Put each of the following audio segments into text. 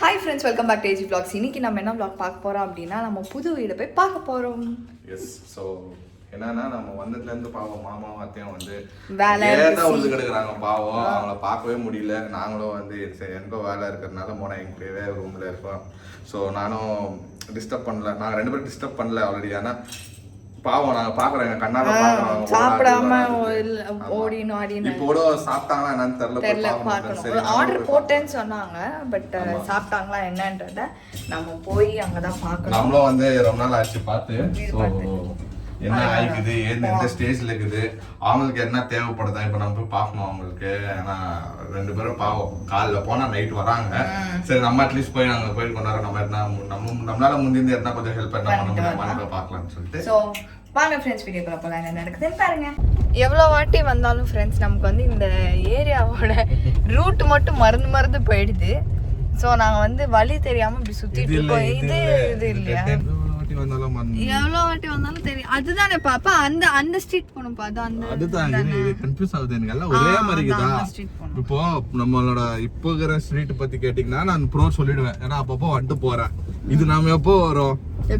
Hi friends welcome back to AG vlogs. இன்னைக்கு நம்ம என்ன vlog பார்க்க போறோம் அப்படின்னா நம்ம புது வீடை போய் பார்க்க போறோம். எஸ் ஸோ என்னன்னா நம்ம வந்ததுல இருந்து பாவம் மாமாவும் அத்தையும் வந்து வேலை, ஏதா busy. உழுது கிடக்குறாங்க பாவம். அவங்கள பார்க்கவே முடியல. நாங்களும் வந்து சரி எனக்கும் வேலை இருக்கிறதுனால மோனா எங்க கூடவே ரூம்ல இருக்கோம் ஸோ நானும் டிஸ்டர்ப் பண்ணல. நாங்க ரெண்டு பேரும் டிஸ்டர்ப் பண்ணல ஆல்ரெடி ஆனா பாவம் நாங்க பாக்குறோங்க கண்ணால பாக்குறோம் சாப்பிடாம இல்ல, ஓடினு ஆடினு இப்போ கூட சாப்பிட்டாங்களா என்னன்னு தெரியல தெரியல பார்க்கணும். ஆர்டர் போட்டேன்னு சொன்னாங்க பட் சாப்பிட்டாங்களா என்னன்றத நம்ம போய் அங்கதான் பார்க்கணும் நம்மளும் வந்து ரொம்ப நாள் ஆச்சு பார்த்து. என்ன ஆயிக்குது எந்த ஸ்டேஜ்ல இருக்குது அவங்களுக்கு என்ன தேவைப்படுதா இப்போ நம்ம போய் பார்க்கணும் அவங்களுக்கு. ஏன்னா ரெண்டு பேரும் பாவம் காலைல போனா நைட் வராங்க. சரி நம்ம அட்லீஸ்ட் போய் நாங்க போய் கொண்டாட நம்ம என்ன நம்ம நம்மளால முந்திருந்து என்ன கொஞ்சம் ஹெல்ப் பண்ண முடியுமா போய் பார்க்கலாம்னு சொல்லிட்டு. வாங்க ஃப்ரெண்ட்ஸ் வீடியோக்குள்ள போகலாம் என்ன நடக்குதுன்னு பாருங்க. எவ்வளோ வாட்டி வந்தாலும் ஃப்ரெண்ட்ஸ் நமக்கு வந்து இந்த ஏரியாவோட ரூட் மட்டும் மறந்து மறந்து போயிடுது. ஸோ நாங்கள் வந்து வழி தெரியாம இப்படி சுத்திட்டு இருக்கோம். இது இது இல்லையா? எவ்வளோ வாட்டி வந்தாலும் தெரியும் அதுதானே பாப்பா அந்த அந்த ஸ்ட்ரீட் போகணும்ப்பா. அது அந்த அதுதான் இது கன்ஃபியூஸ் ஆகுது எனக்கு. எல்லாம் ஒரே மாதிரி இருக்குதா. இப்போ நம்மளோட இப்போ இருக்கிற ஸ்ட்ரீட் பத்தி கேட்டீங்கன்னா நான் ப்ரோ சொல்லிடுவேன். ஏன்னா அப்பப்போ வந்துட்டு போறேன். இது நாம எப்போ வரும்?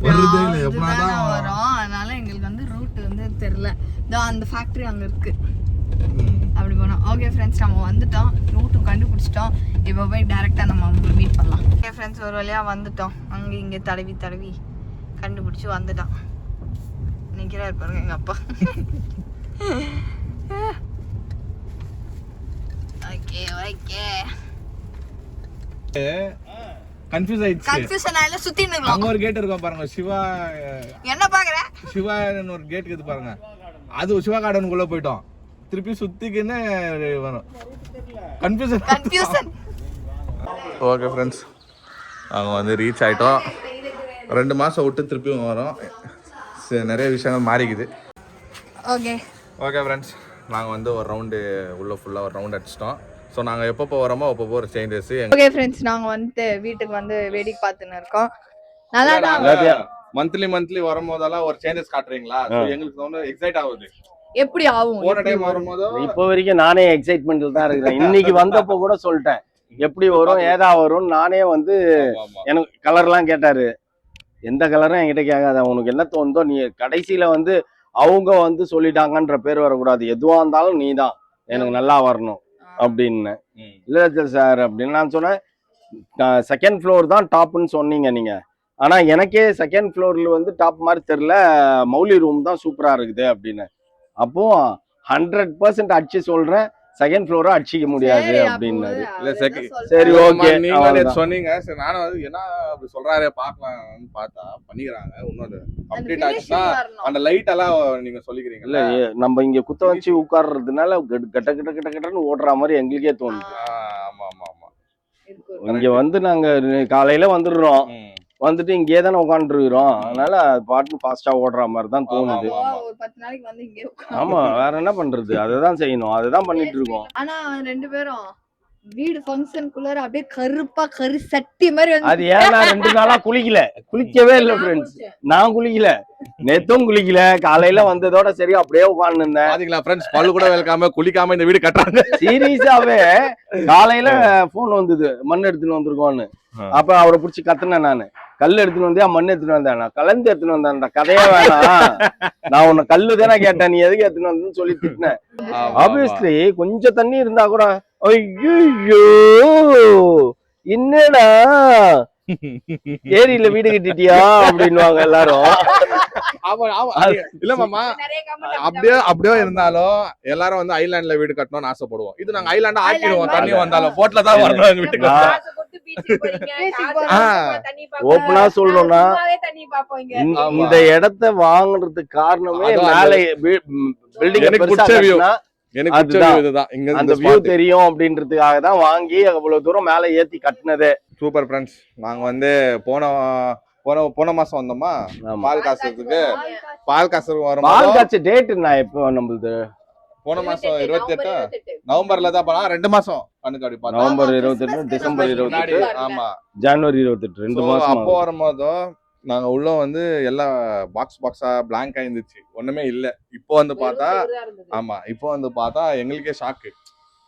வருதே இல்ல எப்பயாவது தான் வரும். அதனால எங்களுக்கு வந்து ரூட் வந்து தெரியல. இதோ அந்த ஃபேக்டரி அங்க இருக்கு. அப்படி போனோம். ஓகே ஃப்ரெண்ட்ஸ் நம்ம வந்துட்டோம். ரூட்டும் கண்டுபிடிச்சிட்டோம். இப்போ போய் டேரெக்டாக நம்ம அவங்களை மீட் பண்ணலாம். ஓகே ஃப்ரெண்ட்ஸ் ஒரு வழியாக வந்துட்டோம். அங்கே இங்கே தடவி தடவி கண்டுபிடிச்சி வந்துட்டோம். நிற்கிறாரு பாருங்க எங்கள் அப்பா. ஓகே ஓகே கன்ஃபியூஸ் ஆயிடுச்சு. கன்ஃபியூஷன் ஆகல சுற்றி அங்க நிற்கலாம் ஒரு கேட் இருக்கும் பாருங்க. சிவா என்ன பார்க்குற சிவான்னு ஒரு கேட் இருக்குது பாருங்க. அது சிவா கார்டனுக்குள்ள போயிட்டோம். திருப்பி சுத்திக்கின்னு வரும். கன்ஃபியூசன் கன்ஃபியூஷன் ஓகே ஃப்ரெண்ட்ஸ் நாங்கள் வந்து ரீச் ஆயிட்டோம். ரெண்டு மாசம் விட்டு திருப்பியும் வரோம். நிறைய விஷயங்கள் மாறிக்குது. ஓகே ஓகே ஃப்ரெண்ட்ஸ் நாங்கள் வந்து ஒரு ரவுண்டு உள்ள ஃபுல்லாக ஒரு ரவுண்ட் அடிச்சிட்டோம். ஸோ நாங்கள் எப்பப்போ வரோமோ அப்பப்போ ஒரு சேஞ்சஸ் ஓகே ஃப்ரெண்ட்ஸ் நாங்க வந்துட்டு வீட்டுக்கு வந்து வேடிக்கை பார்த்துன்னு இருக்கோம். நல்லா தான் மந்த்லி மந்த்லி வரும்போதெல்லாம் ஒரு சேஞ்சஸ் காட்டுறீங்களா? எங்களுக்கு வந்து எக்ஸைட் ஆகுது. எப்படி ஆகும்? போன டைம் வரும்போதோ இப்போ வரைக்கும் நானே எக்ஸைட்மெண்ட்ல தான் இருக்கிறேன். இன்னைக்கு வந்தப்போ கூட சொல்லிட்டேன். எப்படி வரும் ஏதா வரும் நானே வந்து. எனக்கு கலர்லாம் கேட்டாரு. எந்த கலரும் என்கிட்ட கேட்காத உனக்கு என்ன தோணுதோ நீ கடைசியில வந்து அவங்க வந்து சொல்லிட்டாங்கன்ற பேர் வரக்கூடாது. எதுவா இருந்தாலும் நீ தான் எனக்கு நல்லா வரணும். அப்படின்னு. இல்ல சார் அப்படின்னு நான் சொன்னேன். செகண்ட் ஃப்ளோர் தான் டாப்னு சொன்னீங்க நீங்க. ஆனா எனக்கே செகண்ட் ஃப்ளோர்ல வந்து டாப் மாதிரி தெரியல. மௌலி ரூம் தான் சூப்பரா இருக்குது அப்படின்னு. அப்போ ஹண்ட்ரட் பர்சன்ட் அடிச்சு சொல்றேன். செகண்ட் ஃப்ளோரா அடிச்சிக்க முடியாது அப்படின்னாரு. இல்ல, செகி- சரி ஓகே. நீங்க சொன்னீங்க. சரி நானும் வந்து என்ன அப்படி சொல்றாரே பாக்கலாம்னு பார்த்தா பண்ணிக்கிறாங்க. இன்னும் அது கம்ப்ளீட் ஆச்சுன்னா அந்த லைட் எல்லாம் நீங்க இல்ல சொல்லிக்கிறீங்கல்ல ஏ- நம்ம இங்க குத்த வச்சு உட்கார்றதுனால கட்- கட்ட கட்ட கட்ட கட்டன்னு ஓடுற மாதிரி எங்களுக்கே தோணுது. ஆமா ஆமா ஆமா. இங்க வந்து நாங்க காலையில வந்துடுறோம். வந்துட்டு இங்கேயே தானே உட்காந்துருக்கிறோம் அதனால பாட்டு ஃபாஸ்டா ஓடுற மாதிரி தான் தோணுது. ஆமா. ஒரு பத்து நாளைக்கு வந்து இங்கே ஆமா வேற என்ன பண்றது? அதுதான் செய்யணும். அதுதான் பண்ணிட்டு இருக்கோம். ஆனா ரெண்டு பேரும் வீடு ஃபங்க்ஷனுக்குள்ளார அப்படியே கருப்பா கரு சட்டி மாதிரி வந்து அது ஏன் நான் ரெண்டு நாளா குளிக்கல. குளிக்கவே இல்ல ஃப்ரெண்ட்ஸ் நான் குளிக்கல. நேத்தும் குளிக்கல. காலையில வந்ததோட சரி அப்படியே உட்கார்ந்து இருந்தேன். பாத்தீங்களா ஃப்ரெண்ட்ஸ் பல்லு கூட விளக்காம குளிக்காம இந்த வீடு கட்டுறாங்க. சீரியஸாவே காலையில போன் வந்தது. மண் எடுத்துன்னு வந்திருக்கோன்னு ஆ. அப்ப அவரை புடிச்சு கத்துனேன் நானு. கல் எடுத்துன்னு வந்தியா மண் எடுத்துன்னு வந்தேன். நான் கலந்து எடுத்துன்னு வந்தேன் அந்த கதையே வேணாம். நான் உன்னை கல்லு தானே கேட்டேன் நீ எதுக்கு எடுத்துன்னு வந்தேன்னு சொல்லி திட்டினேன். ஆப்வியஸ்லி கொஞ்சம் தண்ணி இருந்தா கூட ஐயோ என்னடா? ஏரியில வீடு கட்டிட்டியா அப்படின்னுவாங்க எல்லாரும். ஆமா ஆமா. இல்ல மாமா நிறைய comment அப்படியே அப்படியே இருந்தாலும் எல்லாரும் வந்து ஐலாண்ட்ல வீடு கட்டணும்னு ஆசைப்படுவோம். இது நாங்க ஐலாண்டா ஆக்கிடுவோம் தண்ணி வந்தாலும். போட்ல தான் வரணும் எங்க வீட்டுக்கு. ஆ. ஓப்பனா சொல்லணும்னா இந்த- இடத்த வாங்குறதுக்கு காரணமே மேல பில்டிங் இதுதான். இங்க அந்த வியூ தெரியும் அப்படின்றதுக்காக தான் வாங்கி அவ்வளவு தூரம் மேல ஏத்தி கட்டினதே. சூப்பர் ஃப்ரெண்ட்ஸ் நாங்க வந்து போன போன போன மாசம் வந்தோமா. பால் காசுறதுக்கு பால் காசுக்கு பால் வரும்போது காய்ச்ச டேட் நான் இப்போ நம்மளுது? போன மாசம் இருபத்தி எட்டு நவம்பர்ல தான் போனா ரெண்டு மாசம் அப்படி நவம்பர் இருபத்தெட்டு டிசம்பர் இருபத்தெட்டு. ஆமா. ஜனவரி இருபத்தெட்டு ரெண்டு மாசம் அப்போ வரும்போதோ நாங்க உள்ள வந்து எல்லாம் பாக்ஸ் பாக்ஸா பிளாங்கா இருந்துச்சு. ஒண்ணுமே இல்ல. இப்போ வந்து பார்த்தா ஆமா இப்போ வந்து பார்த்தா எங்களுக்கே ஷாக்கு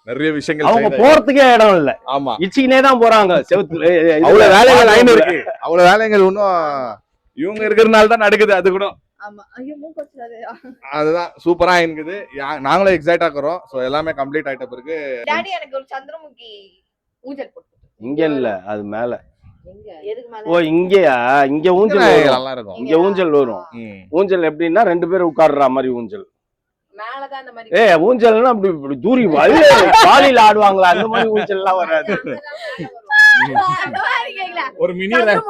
நிறைய விஷயங்கள் அவங்க. போறதுக்கே இடம் இல்ல. ஆமா. இச்சிக்கினே தான் போறாங்க. செவுத்துல அவ்வளவு வேலைகள் லைன் இருக்கு அவ்வளவு வேலைகள் இன்னும் இவங்க இருக்கிறதுனால தான் நடக்குது அது கூட. அதுதான் சூப்பரா இருக்குது. யா- நாங்களும் எக்ஸைட் ஆக்குறோம் சோ எல்லாமே கம்ப்ளீட் ஆயிட்ட பிறகு டாடி எனக்கு ஒரு சந்திரமுகி ஊஞ்சல் போட்டு. இங்க இல்ல அது மேல. ஓ இங்கயா? இங்க ஊஞ்சல் நல்லா இருக்கும். இங்க ஊஞ்சல் வரும். ஊஞ்சல் எப்படின்னா ரெண்டு பேரும் உட்கார்ற மாதிரி ஊஞ்சல். ஏ ஊஞ்சல்னா அப்படி இப்படி தூரி வலு காலில ஆடுவாங்களா? அந்த மாதிரி ஊஞ்சல் எல்லாம் வராது. ஒரு மினி அதெல்லாம்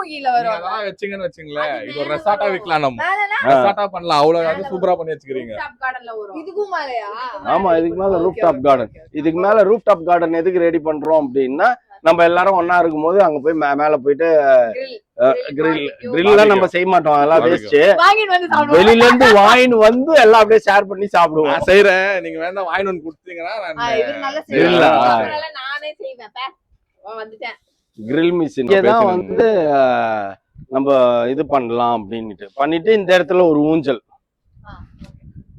வச்சீங்கன்னு வச்சுங்களேன். இது ஒரு ரெசார்ட்டா விற்கலாம் நம்ம ரெசார்ட்டா பண்ணலாம். அவ்வளவு அது சூப்பரா பண்ணி வச்சுக்கிறீங்க. ஆமா இதுக்கு மேல ரூஃப் டாப் கார்டன் இதுக்கு மேல ரூஃப் டாப் கார்டன் எதுக்கு ரெடி பண்றோம் அப்படின்னா நம்ம எல்லாரும் ஒண்ணா இருக்கும்போது அங்க போய் மே- மேல போயிட்டு கிரில் கிரில்லாம் நம்ம செய்ய மாட்டோம் அதெல்லாம் Barbecue. வேஸ்ட் வாங்கிட்டு வந்து சாப்பிடுவோம் வெளியில இருந்து வாங்கின்னு வந்து எல்லாம் அப்படியே ஷேர் பண்ணி சாப்பிடுவோம் நான் செய்யறேன் நீங்க வேணா வாங்கி வந்து கொடுத்தீங்கன்னா ஆ, நான் இவரு நல்லா இல்ல. செய்வாரு. நானே செய்வேன் பே. வந்துட்டேன் கிரில் மிஷின் தான் வந்து நம்ம இது பண்ணலாம் அப்படின்ட்டு பண்ணிட்டு இந்த இடத்துல ஒரு ஊஞ்சல்.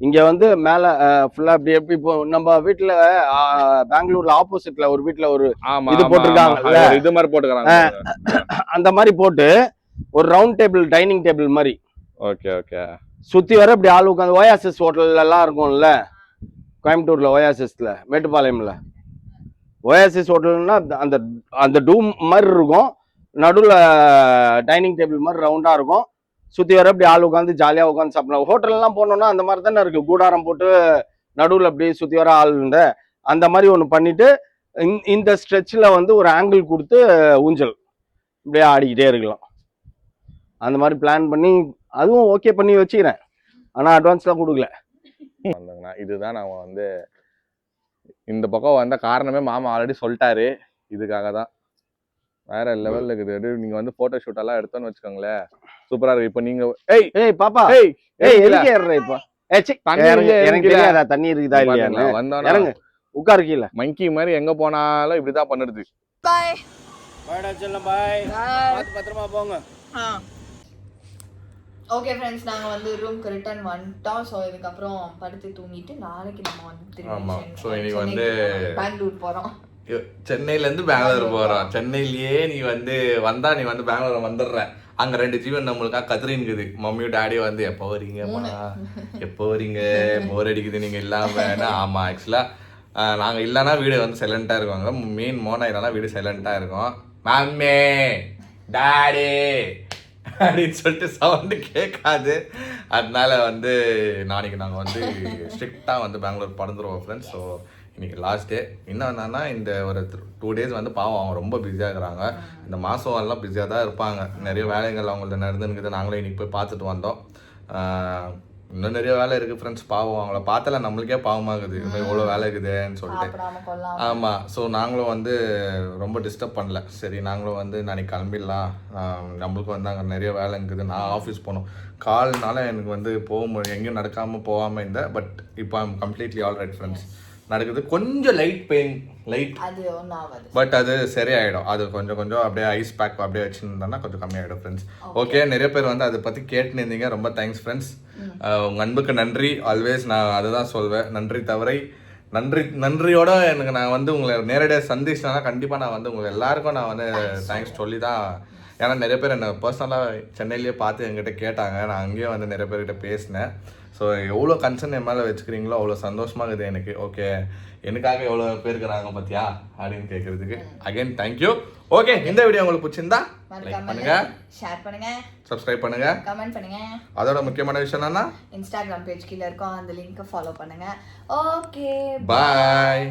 இங்க வந்து மேல ஃபுல்லா அப்படி எப்படி இப்போ நம்ம வீட்டுல பெங்களூர்ல ஆப்போசிட்ல ஒரு வீட்டுல ஒரு இது? ஆமா. இது மாதிரி போட்டுக்கறாங்க. அந்த மாதிரி போட்டு ஒரு ரவுண்ட் டேபிள் டைனிங் டேபிள் மாதிரி. Okay okay. சுத்தி வர இப்படி ஆள் உட்காந்து ஓயாசிஸ் ஹோட்டல்ல எல்லாம் இருக்கும்ல. கோயம்புத்தூர்ல ஓயாசிஸ்ல மேட்டுப்பாளையம்ல. ஓயாசிஸ் ஹோட்டல்னா அந்த அந்த டூம் மாதிரி இருக்கும். நடுவில் டைனிங் டேபிள் மாதிரி ரவுண்டா இருக்கும். சுற்றி வர அப்படி ஆள் உட்காந்து ஜாலியாக உட்காந்து சாப்பிடலாம் ஹோட்டல்லாம் போனோம்னா அந்த மாதிரி தானே இருக்குது கூடாரம் போட்டு நடுவில் அப்படி சுற்றி வர ஆள் இருந்த அந்த மாதிரி ஒன்று பண்ணிட்டு இந்த- இந்த ஸ்ட்ரெச்சில் வந்து ஒரு ஆங்கிள் கொடுத்து ஊஞ்சல். இப்படியே ஆடிக்கிட்டே இருக்கலாம். அந்த மாதிரி பிளான் பண்ணி அதுவும் ஓகே பண்ணி வச்சுக்கிறேன். ஆனால் அட்வான்ஸ்லாம் கொடுக்கல. வந்தாங்கண்ணா இதுதான் நான் வந்து இந்த பக்கம் வந்த காரணமே மாமா ஆல்ரெடி சொல்லிட்டாரு. இதுக்காக தான் வேற லெவல்ல இருக்குது. நீங்க வந்து போட்டோ ஷூட் எல்லாம் எடுத்தோன்னு வச்சுக்கோங்களேன். சூப்பரா இருக்கு. இப்போ நீங்க ஏய் ஏய் பாப்பா ஏய் ஏய் எதுக்கு ஏறுற இப்போ? எனக்கு. தெரியாதா தண்ணி இருக்குதா இல்லையான்னு? வந்தோன்னா இறங்கு. உட்காரு கீழே. மங்கி மாதிரி எங்க போனாலும் இப்படிதான் பண்ணுது. பாய் பாய்டா செல்லம் பாய் பார்த்து பத்திரமா போங்க. ஓகே ஃப்ரெண்ட்ஸ் நாங்க வந்து ரூம்க்கு ரிட்டர்ன் வந்துட்டோம். ஸோ இதுக்கப்புறம் படுத்து தூங்கிட்டு நாளைக்கு நம்ம வந்து. திரும்பி So, இன்னைக்கு வந்து- பெங்களூர் போறோம். சென்னையிலேருந்து பெங்களூர் போகிறோம் சென்னையிலேயே நீ வந்து வந்தா நீ வந்து பெங்களூர் வந்துடுற. அங்கே ரெண்டு ஜீவன் நம்மளுக்காக கத்திரின்குது மம்மியும் டேடியும் வந்து எப்போ வரீங்கம்மா? எப்போ வரீங்க? போர் அடிக்குது நீங்கள் இல்லாமல் ஆமாம் ஆக்சுவலாக நாங்கள் இல்லைன்னா வீடு வந்து சைலண்ட்டாக இருக்காங்க மெயின் மோனா இல்லைன்னா வீடு சைலண்ட்டாக இருக்கும். மம்மி டாடி அப்படின்னு சொல்லிட்டு சவுண்டு கேட்காது. அதனால வந்து நாளைக்கு நாங்கள் வந்து ஸ்ட்ரிக்டாக வந்து பெங்களூர் பறந்துருவோம் ஃப்ரெண்ட்ஸ் ஸோ இன்னைக்கு லாஸ்ட் டே இன்னும் என்னன்னா இந்த ஒரு டூ டேஸ் வந்து பாவம் அவங்க ரொம்ப பிஸியாக இருக்கிறாங்க. இந்த மாதம் எல்லாம் பிஸியாக தான் இருப்பாங்க. நிறைய வேலைகள் அவங்கள்ட்ட நடந்துருக்குது நாங்களும் இன்னைக்கு போய் பார்த்துட்டு வந்தோம். இன்னும் நிறைய வேலை இருக்குது ஃப்ரெண்ட்ஸ் பாவம் அவங்கள பார்த்தல நம்மளுக்கே பாவமாகுது. இவ்வளோ வேலை இருக்குதுன்னு சொல்லிட்டு. ஆமாம் ஸோ நாங்களும் வந்து ரொம்ப டிஸ்டர்ப் பண்ணல. சரி நாங்களும் வந்து நாளைக்கு கிளம்பிடலாம். ஆஹ் நம்மளுக்கு வந்து அங்கே நிறைய வேலை இருக்குது. நான் ஆஃபீஸ் போகணும். கால்னால எனக்கு வந்து போக முடியும் எங்கேயும் நடக்காமல் போகாமல் இருந்தேன். பட் இப்போ I'm completely all right friends நடக்குது. கொஞ்சம் லைட் பெயின் லைட் அது பட் அது சரியாயிடும். அது கொஞ்சம் கொஞ்சம் அப்படியே ஐஸ் பேக் அப்படியே வச்சுருந்தோம்னா கொஞ்சம் கம்மியாயிடும் ஃப்ரெண்ட்ஸ் ஓகே நிறைய பேர் வந்து அதை பற்றி கேட்டுன்னு இருந்தீங்க ரொம்ப தேங்க்ஸ் ஃப்ரெண்ட்ஸ் உங்கள் அன்புக்கு நன்றி. ஆல்வேஸ் நான் அதுதான் சொல்வேன். நன்றி தவறை. நன்றி நன்றியோட எனக்கு நான் வந்து உங்களை நேரடியாக சந்திச்சேன்னா கண்டிப்பாக நான் வந்து உங்களை எல்லாருக்கும் நான் வந்து தேங்க்ஸ் சொல்லி தான் ஏன்னா நிறைய பேர் என்னை பர்சனலாக சென்னையிலேயே பார்த்து என்கிட்ட கேட்டாங்க. நான் அங்கேயே வந்து நிறைய பேர்கிட்ட பேசினேன். ஸோ எவ்வளோ கன்சர்ன் என் மேலே வச்சுக்கிறீங்களோ அவ்வளோ சந்தோஷமாக இருக்குது எனக்கு. ஓகே எனக்காக எவ்வளோ பேர் இருக்கிறாங்க பார்த்தியா அப்படின்னு கேட்குறதுக்கு அகைன் தேங்க்யூ ஓகே இந்த வீடியோ உங்களுக்கு பிடிச்சிருந்தா லைக் பண்ணுங்க. ஷேர் பண்ணுங்க. சப்ஸ்கிரைப் பண்ணுங்க. கமெண்ட் பண்ணுங்க. அதோட முக்கியமான விஷயம் என்னன்னா? இன்ஸ்டாகிராம் பேஜ் கீழே இருக்கும். அந்த லிங்க்கை ஃபாலோ பண்ணுங்க. Okay bye